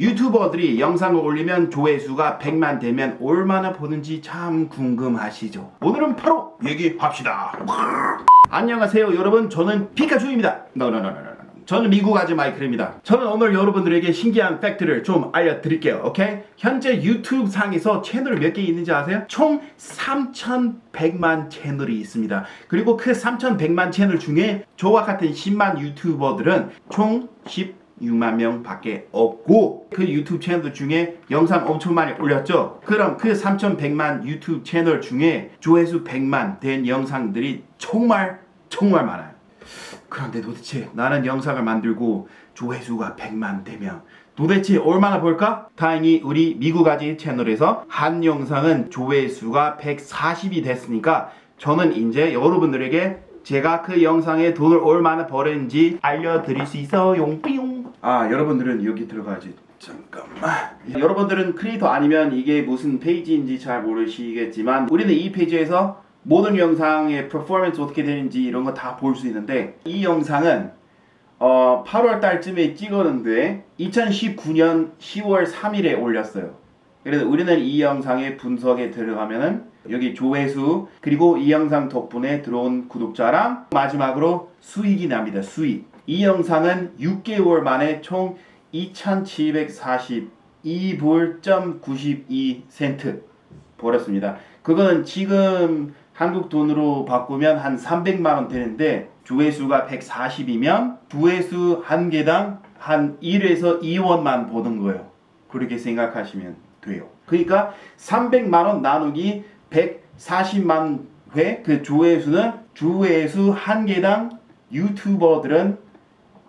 유튜버들이 영상을 올리면 조회수가 100만 되면 얼마나 보는지 참 궁금하시죠? 오늘은 바로 얘기합시다. 안녕하세요 여러분 저는 피카츄입니다. 노노노노노. 저는 미국 아재 마이클입니다. 저는 오늘 여러분들에게 신기한 팩트를 좀 알려드릴게요. 오케이? 현재 유튜브 상에서 채널이 몇개 있는지 아세요? 총 3,100만 채널이 있습니다. 그리고 그 3,100만 채널 중에 저와 같은 10만 유튜버들은 총 16만 명 밖에 없고 그 유튜브 채널 중에 영상 엄청 많이 올렸죠. 그럼 그 3,100만 유튜브 채널 중에 조회수 100만 된 영상들이 정말 정말 많아요. 그런데 도대체 나는 영상을 만들고 조회수가 100만 되면 도대체 얼마나 볼까? 다행히 우리 미국 아지 채널에서 한 영상은 조회수가 140이 됐으니까 저는 이제 여러분들에게 제가 그 영상에 돈을 얼마나 벌었는지 알려드릴 수 있어요. 삐용. 아 여러분들은 여기 들어가야지. 잠깐만. 여러분들은 크리에이터 아니면 이게 무슨 페이지인지 잘 모르시겠지만 우리는 이 페이지에서 모든 영상의 퍼포먼스 어떻게 되는지 이런 거 다 볼 수 있는데 이 영상은 어 8월 달쯤에 찍었는데 2019년 10월 3일에 올렸어요. 그래서 우리는 이 영상의 분석에 들어가면은 여기 조회수 그리고 이 영상 덕분에 들어온 구독자랑 마지막으로 수익이 납니다. 수익. 이 영상은 6개월 만에 총 2,742불.92센트 벌었습니다. 그거는 지금 한국 돈으로 바꾸면 한 300만 원 되는데 조회수가 140이면 조회수 한 개당 한 1에서 2원만 버는 거예요. 그렇게 생각하시면 돼요. 그러니까 300만 원 나누기 140만 회그 조회수는 조회수 한 개당 유튜버들은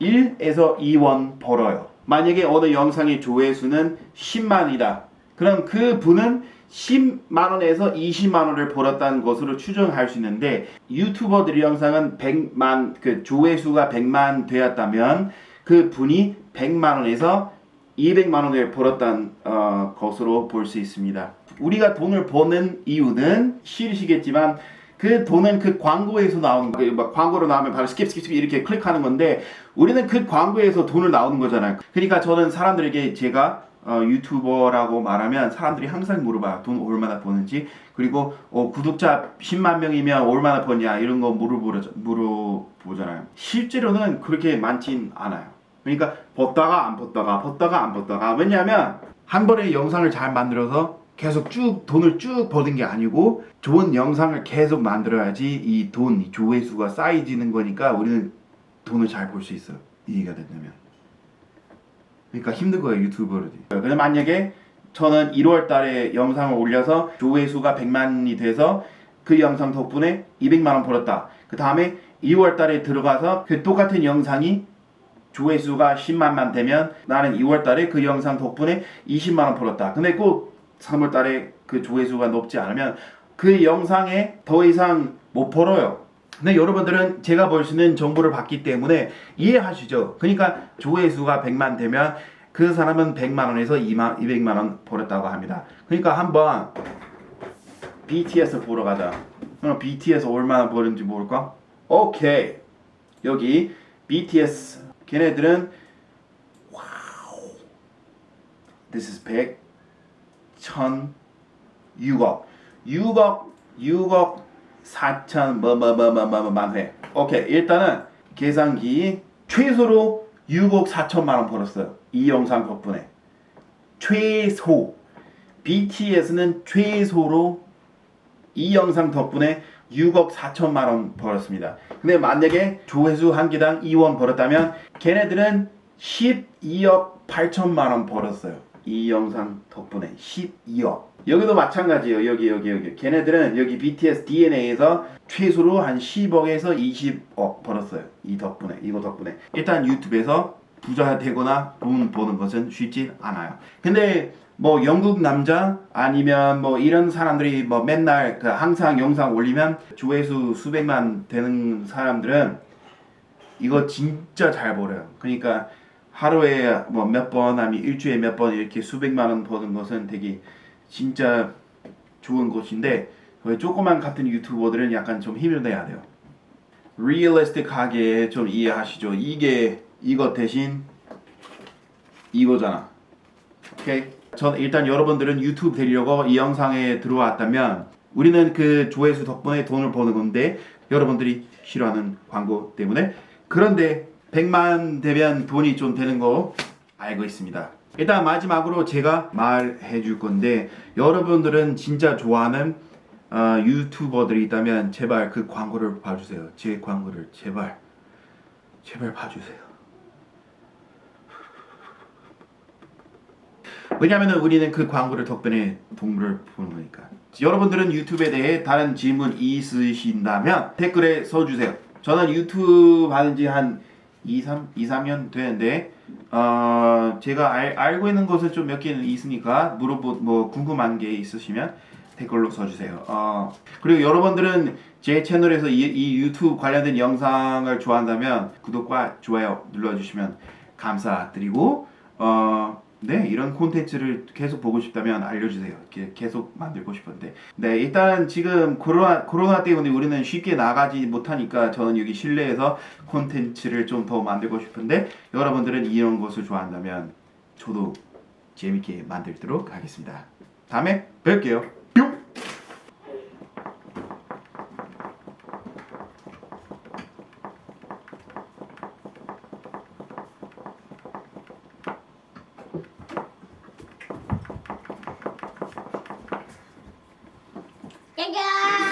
1에서 2원 벌어요. 만약에 어느 영상의 조회수는 10만이다. 그럼 그 분은 10만 원에서 20만 원을 벌었다는 것으로 추정할 수 있는데 유튜버들 영상은 100만 그 조회수가 100만 되었다면 그 분이 100만 원에서 200만 원을 벌었다는 어, 것으로 볼 수 있습니다. 우리가 돈을 버는 이유는 싫으시겠지만 그 돈은 그 광고에서 나오는 거예요. 막 광고로 나오면 바로 스킵 스킵 스킵 이렇게 클릭하는 건데 우리는 그 광고에서 돈을 나오는 거잖아요. 그러니까 저는 사람들에게 제가 어, 유튜버라고 말하면 사람들이 항상 물어봐. 돈 얼마나 버는지. 그리고 어, 구독자 10만 명이면 얼마나 버냐 이런 거 물어보려, 물어보잖아요. 실제로는 그렇게 많진 않아요. 그러니까 벗다가 안 벗다가 벗다가 안 벗다가. 왜냐하면 한 번에 영상을 잘 만들어서 계속 쭉 돈을 쭉 버는 게 아니고 좋은 영상을 계속 만들어야지 이 돈, 이 조회수가 쌓이지는 거니까 우리는 돈을 잘벌수 있어요 이해가 됐냐면 그러니까 힘든 거예요 유튜버들이. 근데 만약에 저는 1월 달에 영상을 올려서 조회수가 100만이 돼서 그 영상 덕분에 200만 원 벌었다. 그 다음에 2월 달에 들어가서 그 똑같은 영상이 조회수가 10만만 되면 나는 2월 달에 그 영상 덕분에 20만 원 벌었다. 근데 꼭 3월 달에 그 조회수가 높지 않으면 그 영상에 더 이상 못 벌어요. 근데 여러분들은 제가 볼 수 있는 정보를 받기 때문에 이해하시죠? 그러니까 조회수가 100만 되면 그 사람은 100만 원에서 2만 200만 원 벌었다고 합니다. 그러니까 한번 BTS 보러 가자. 그럼 BTS 얼마나 버는지 모를까? 오케이. 여기 BTS 걔네들은 와우. This is 100 1000 6억 6억 6억 4천 뭐 뭐 뭐 뭐 뭐 만 회. 오케이 일단은 계산기 최소로 6억 4천만 원 벌었어요. 이 영상 덕분에 최소 BTS는 최소로 이 영상 덕분에 6억 4천만 원 벌었습니다. 근데 만약에 조회수 한 개당 2원 벌었다면 걔네들은 12억 8천만 원 벌었어요. 이 영상 덕분에 12억. 여기도 마찬가지예요. 여기 여기 여기. 걔네들은 여기 BTS DNA에서 최소로 한 10억에서 20억 벌었어요. 이 덕분에 이거 덕분에. 일단 유튜브에서 부자 되거나 돈 버는 것은 쉽지 않아요. 근데 뭐 영국 남자 아니면 뭐 이런 사람들이 뭐 맨날 그 항상 영상 올리면 조회수 수백만 되는 사람들은 이거 진짜 잘 벌어요. 그러니까 하루에 뭐 몇 번 아니면 일주일에 몇 번 이렇게 수백만 원 버는 것은 되게 진짜 좋은 것인데 그 조그만 같은 유튜버들은 약간 좀 힘을 내야 돼요. 리얼리스틱하게 좀 이해하시죠. 이게 이거 대신 이거잖아. 오케이. 전 일단 여러분들은 유튜브 되려고 이 영상에 들어왔다면 우리는 그 조회수 덕분에 돈을 버는 건데 여러분들이 싫어하는 광고 때문에 그런데 100만 되면 돈이 좀 되는 거 알고 있습니다. 일단 마지막으로 제가 말해 줄 건데 여러분들은 진짜 좋아하는 어, 유튜버들이 있다면 제발 그 광고를 봐주세요. 제 광고를 제발 제발 봐주세요. 왜냐하면 우리는 그 광고를 덕분에 동물을 보는 거니까. 여러분들은 유튜브에 대해 다른 질문 있으신다면 댓글에 써주세요. 저는 유튜브 하는 지한 2, 3, 2, 3년 되는데 어, 제가 알, 알고 있는 것은 좀몇 개는 있으니까 물어보 뭐 궁금한 게 있으시면 댓글로 써주세요. 어, 그리고 여러분들은 제 채널에서 이, 이 유튜브 관련된 영상을 좋아한다면 구독과 좋아요 눌러주시면 감사드리고 어, 네 이런 콘텐츠를 계속 보고 싶다면 알려주세요. 계속 만들고 싶은데 네 일단 지금 코로나 코로나 때문에 우리는 쉽게 나가지 못하니까 저는 여기 실내에서 콘텐츠를 좀 더 만들고 싶은데 여러분들은 이런 것을 좋아한다면 저도 재밌게 만들도록 하겠습니다. 다음에 뵐게요. 뿅! 짜잔!